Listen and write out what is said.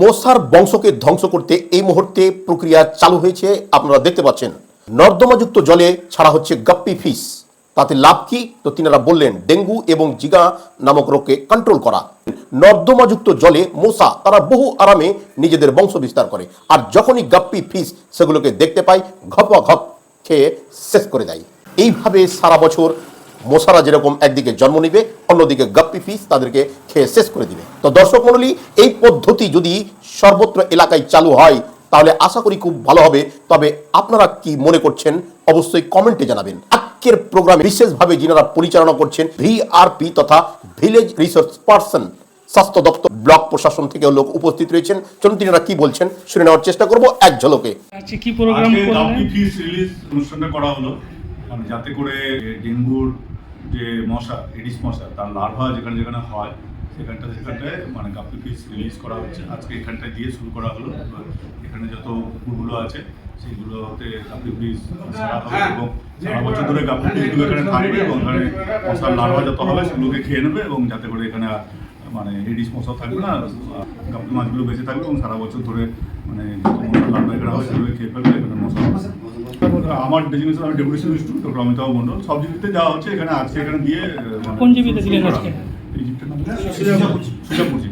মশার বংশকে ধ্বংস করতে এই মুহূর্তে প্রক্রিয়া চালু হয়েছে, আপনারা দেখতে পাচ্ছেন। নর্দমাযুক্ত জলে ছাড়া হচ্ছে গাপ্পি ফিস। তাতে লাভ কি? তো তিনারা বললেন, ডেঙ্গু এবং জিগা নামক রোগকে কন্ট্রোল করা। নর্দমাযুক্ত জলে মশা, তারা বহু আরামে নিজেদের বংশ বিস্তার করে। আর যখনই গাপ্পি ফিস সেগুলোকে দেখতে পায়, ঘপা ঘপ খেয়ে শেষ করে দেয়। এইভাবে সারা বছর মশারা যেরকম একদিকে জন্ম নিবে, অন্যদিকে গাপ্পি ফিস তাদেরকে খেয়ে শেষ করে দিবে। তো দর্শক মণ্ডলী, এই পদ্ধতি যদি সর্বত্র এলাকায় চালু হয়, তাহলে আশা করি খুব ভালো হবে। তবে আপনারা কি মনে করছেন, অবশ্যই কমেন্টে জানাবেন। আজকের প্রোগ্রামে বিশেষভাবে যিনারা পরিচালনা করছেন, ভিআরপি তথা ভিলেজ রিসার্চ পার্সন, স্বাস্থ্য দপ্তর, ব্লক প্রশাসন থেকে লোক উপস্থিত রয়েছেন। চলুন তিনারা কি বলছেন, শুনে নেওয়ার চেষ্টা করব। এক ঝলকে। আজকে কি প্রোগ্রাম করা হলো। মানে যাতে করে ডেঙ্গুর যে মশা এডিস মশা তার লার্ভা যেখানে যেখানে হয় সেখানটা সেখানটায় মানে গাপ্পি ফিস রিলিজ করা হচ্ছে। আজকে এখানটায় দিয়ে শুরু করা হলো। এখানে যত পুকুরগুলো আছে সেগুলোতে গাপ্পি ফিস ছাড়া হবে এবং সারা বছর ধরে গাপ্পি ফিসগুলো এখানে থাকবে এবং এখানে মশার লার্ভা যত হবে সেগুলোকে খেয়ে নেবে এবং যাতে করে এখানে মানে এডিস মশা থাকবে না গাপ্পি মাছগুলো বেঁচে থাকবে এবং সারা বছর ধরে মানে যত মশার লার্ভা এখানে হবে সেগুলো খেয়ে ফেলবে। আমার ডেজিগনেশন আমি deputation student doctor Amitabh Mondal সব জিবিতে যাওয়া হচ্ছে এখানে আজকে এখানে দিয়ে কোন জীবিতে ছিলেন আজকে? সুজাপুর সুজাপুর জিপি